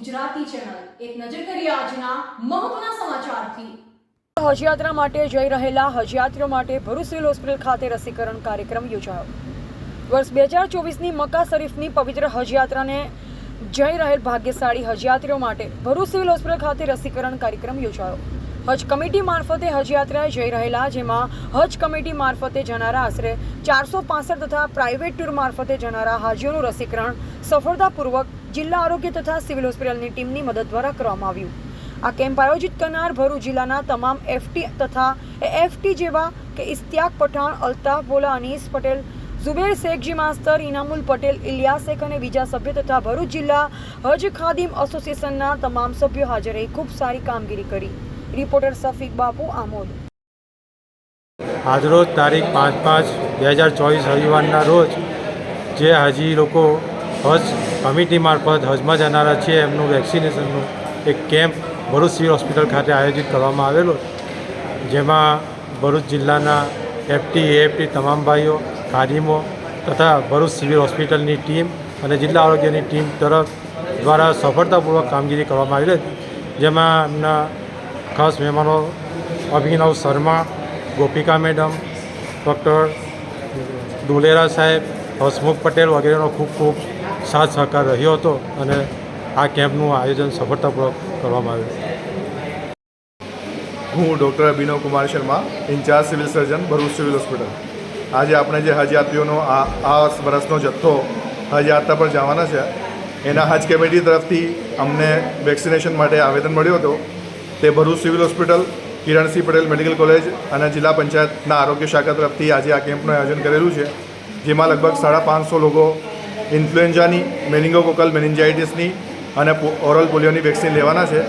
Gujarati channel. એક નજર કરીએ આજના મહત્વના સમાચારથી. હજયાત્રા માટે જઈ રહેલા હજયાત્રીઓ માટે ભરૂચ સિવિલ હોસ્પિટલ ખાતે રસીકરણ કાર્યક્રમ યોજાયો. વર્ષ બે હજાર ચોવીસની મક્કા શરીફની પવિત્ર હજયાત્રાને જઈ રહેલ ભાગ્યશાળી હજયાત્રીઓ માટે ભરૂચ સિવિલ હોસ્પિટલ ખાતે રસીકરણ કાર્યક્રમ યોજાયો. હજ કમિટી મારફતે હજયાત્રાએ જઈ રહેલા, જેમાં હજ કમિટી મારફતે જનારા આશરે ચારસો પાસઠ તથા પ્રાઇવેટ ટૂર મારફતે જનારા હાજીઓનું રસીકરણ સફળતાપૂર્વક જિલ્લા આરોગ્ય તથા સિવિલ હોસ્પિટલની ટીમની મદદ દ્વારા કરવામાં આવ્યું. આ કેમ્પ આયોજિત કરનાર ભરૂચ જિલ્લાના તમામ એફટી તથા એફટી જેવા કે ઇસ્તિયાક પઠાણ, અલ્તાફ બોલા અનીસ પટેલ, ઝુબેર શેખજી, માસ્તર, ઇનામુલ પટેલ ઇલિયાસ શેખ અને બીજા સભ્ય તથા ભરૂચ જિલ્લા હજ ખાદિમ એસોસિએશનના તમામ સભ્યો હાજર ખૂબ સારી કામગીરી કરી. રિપોર્ટર સફીક બાપુ આમોદ. આજરોજ તારીખ પાંચ પાંચ બે હજાર ચોવીસ રવિવારના રોજ જે હજી લોકો હજ કમિટી મારફત હજમાં જનારા છે એમનું વેક્સિનેશનનું એક કેમ્પ ભરૂચ સિવિલ હોસ્પિટલ ખાતે આયોજિત કરવામાં આવેલો. જેમાં ભરૂચ જિલ્લાના એફટી એએફટી તમામ ભાઈઓ ખાદીમો તથા ભરૂચ સિવિલ હોસ્પિટલની ટીમ અને જિલ્લા આરોગ્યની ટીમ તરફ દ્વારા સફળતાપૂર્વક કામગીરી કરવામાં આવેલી હતી. જેમાં એમના ખાસ મહેમાનો અભિનવ શર્મા, ગોપિકા મેડમ, ડૉક્ટર ડુલેરા સાહેબ, હસમુખ પટેલ વગેરેનો ખૂબ ખૂબ સાથ સહકાર રહ્યો હતો અને આ કેમ્પનું આયોજન સફળતાપૂર્વક કરવામાં આવ્યું. હું doctor Abhinav Kumar Sharma, incharge civil surgeon, Bharuch civil hospital. આજે આપણે જે હજયાત્રીઓનો આ આ વર્ષનો જથ્થો હજયાત્રા પર જવાના છે, એના હજ કમિટી તરફથી અમને વેક્સિનેશન માટે આવેદન મળ્યું હતું. તે Bharuch civil hospital, Kiransinh Patel medical college અને જિલ્લા પંચાયતના આરોગ્ય શાખા તરફથી આજે આ કેમ્પનું આયોજન કરેલું છે, જેમાં લગભગ સાડા પાંચસો લોકો ઇન્ફ્લુએન્ઝાની, મેનિંગોકોકલ મેનિન્જાઇટિસની અને ઓરલ પોલિયોની વેક્સિન લેવાના છે.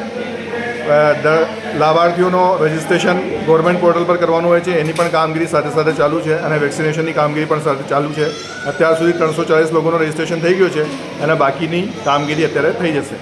લાભાર્થીઓનો રજિસ્ટ્રેશન ગવર્મેન્ટ પોર્ટલ પર કરવાનું હોય છે, એની પણ કામગીરી સાથે સાથે ચાલુ છે અને વેક્સિનેશનની કામગીરી પણ સાથે ચાલુ છે. અત્યાર સુધી ત્રણસો ચાલીસ લોકોનું રજિસ્ટ્રેશન થઈ ગયું છે અને બાકીની કામગીરી અત્યારે થઈ જશે.